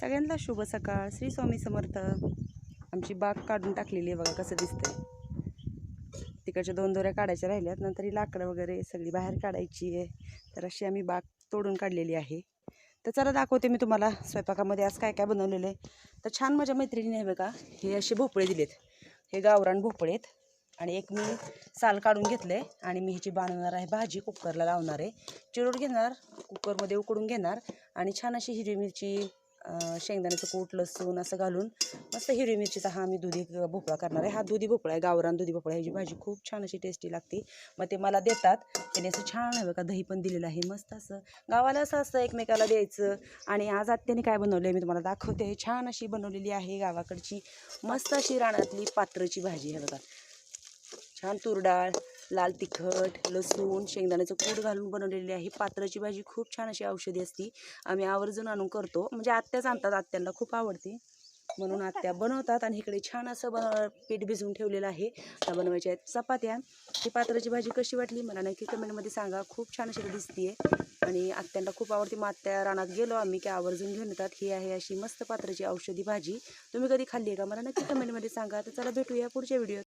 सगळ्यांना शुभ सकाळ. श्री स्वामी समर्थ. आमची बाग काढून टाकलेली आहे बघा कसं दिसतंय. तिकडच्या दोन दोऱ्या काढायच्या राहिल्यात. नंतर ही लाकडं वगैरे सगळी बाहेर काढायची आहे. तर अशी आम्ही बाग तोडून काढलेली आहे. तर चला दाखवते मी तुम्हाला स्वयंपाकामध्ये आज काय काय बनवलेलं आहे. तर छान माझ्या मैत्रिणीने बघा हे असे भोपळे दिलेत. हे गावरान भोपळे आहेत. आणि एक मी साल काढून घेतले आणि मी ह्याची बनवणार आहे भाजी कुकरला लावणार आहे. चिरूड घेणार कुकरमध्ये उकडून घेणार आणि छान अशी हिरवी मिरची शेंगदाण्याचं कूट लसूण असं घालून मस्त हिरवी मिरचीचा हा मी दुधी भोपळा करणार आहे. हा दुधी भोपळा आहे गावरान दुधी भोपळा ह्याची भाजी खूप छान अशी टेस्टी लागते. मग ते मला देतात. त्याने असं छान आहे बघा दही पण दिलेलं आहे. मस्त असं गावाला असं असतं एकमेकाला द्यायचं. आणि आज आत्याने काय बनवलं आहे मी तुम्हाला दाखवते. छान अशी बनवलेली आहे गावाकडची मस्त अशी रानातली पात्रची भाजी आहे बघा. छान तूर डाळ लाल तिखट लसूण शेंगदाण्याचं कूट घालून बनवलेली आहे. पात्राची भाजी खूप छान अशी औषधी असती. आम्ही आवर्जून आणून करतो. म्हणजे आत्याच आणतात. आत्यांना खूप आवडते. म्हणून आत्या बनवतात आणि इकडे छान असं बन पीठ भिजवून ठेवलेलं आहे. त्या बनवायच्या आहेत चपात्या. ही पात्राची भाजी कशी वाटली मला नक्की कमेंटमध्ये सांगा. खूप छान अशी दिसतीये. आणि आत्यांना खूप आवडते. मग आत्या रानात गेलो आम्ही की आवर्जून घेऊन येतात. ही आहे अशी मस्त पात्राची औषधी भाजी. तुम्ही कधी खाल्ली आहे का? मला नक्की कमेंटमध्ये सांगा. तर चला भेटूया पुढच्या व्हिडिओ